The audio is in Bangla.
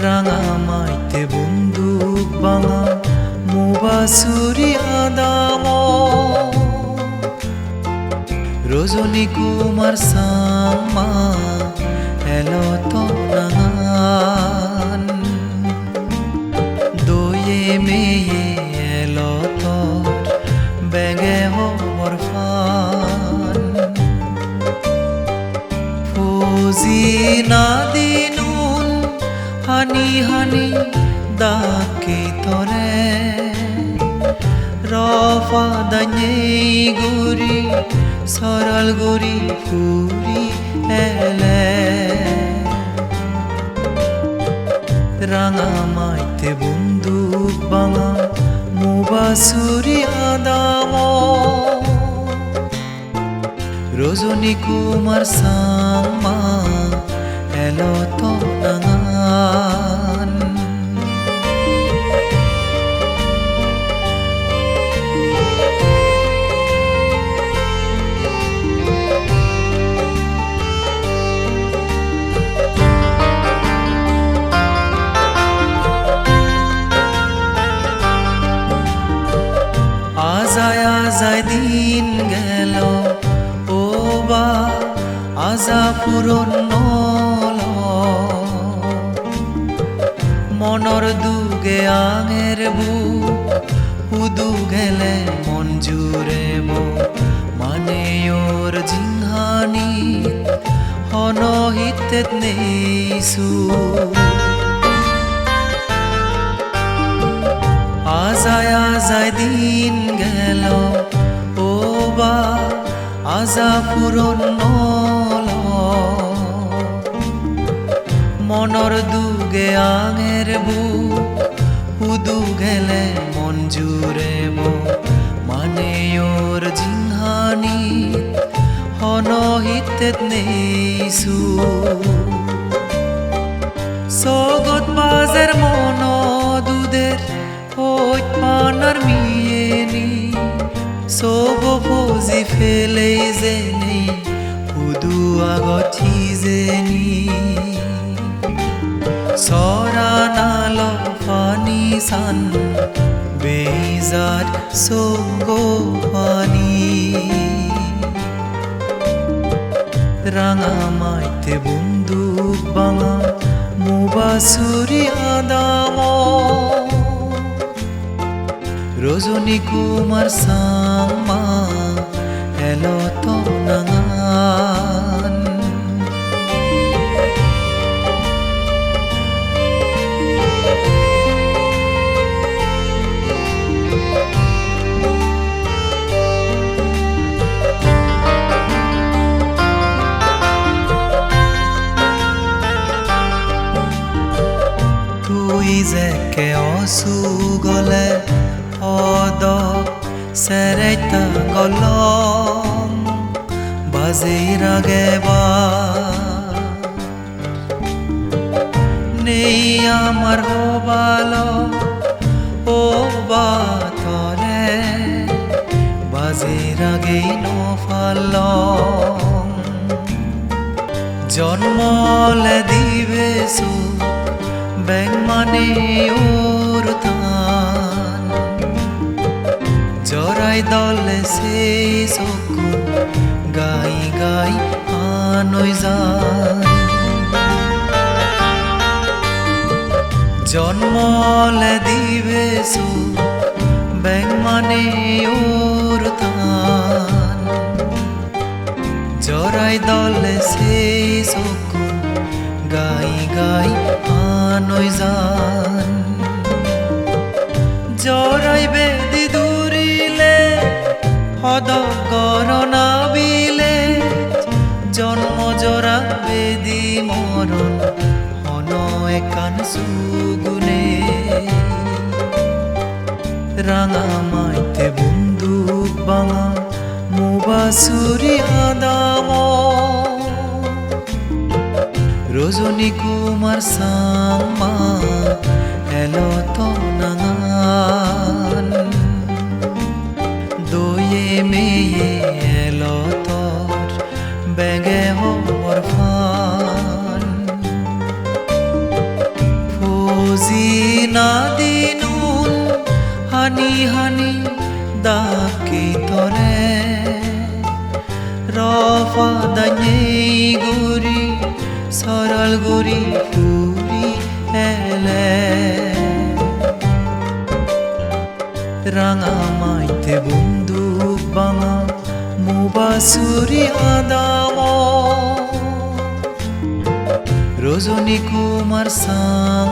রাঙা মাইতে বন্দুক বাঙা মুবাসুরি আদাম। রজনী কুমার সামা, এলো তো নাঙান দয়ে মেয়ে এলো তোর, ব্যাগে হর ফান ফৌজিনা হানি দাকে তরে। রফা দাñে গুরি, সরল গুরি ফুরি এলে। রাঙা মাইতে বন্দুক বাঙা, মুবাসুরি আদাম। রজনী কুমার সামা, এলো তো নাঙান আজায় আজায় দিন গেল। ও বা, আজা পূরণ নল মনর দুগে আঙের বু উদু গেলে মন জুড়ে মানে ওর জিংহানি হনহিতে নেইসু আজায় আজায় দিন গেল। ও বা, আজা পূরণ নল মনর দুগে আঙের বু উদু গেলে মন জুড়ে মানে ওর জিংহানি হনহিতে নেইসু সগত বাজের মন ফৌজি ফেলে জেনি হুদু আগঠি জেনি। সরা নাল ফানি সান, বেজার সগো ফানি। রাঙা মাইতে বন্দুক বাঙা, মুবাসুরি আদাম। রজনী কুমার সামা এলো তো নাঙান তুই যে কে অসু গলে অদ গল বাজে রাগে বা নেই আমার হবালো ও বা তরে বাজে রাগে নফালম জন্মলে দিবে সু ব্যাং মানে ওর দলে সে সকু গাই গাই আনই যান জন্মলে দিবে সু ব্যাং মানে ওর তান। জরাই দলে সে সকু গাই গাই আনই যান জরাই বেদি দূরিলে হদ করোনা বিলে জন্ম জরা বেদি মরণ হন একান সুগুনে। রাঙা মাইতে বন্দুক বাঙা মুবাসুরি আদাম। রজনী কুমার সামা, এলো তো নাঙান। মেয়ে এলো তোর বেগে হবর ফান। ফৌজি না দিনুন হানি হানি ডাকি তরে। র এই গুৰি চৰাল গুৰি ফুৰি এলে। রাঙা মাইতে বন্দুক বাঙা মুবাসুরি আদাম। রজনী কুমার সাং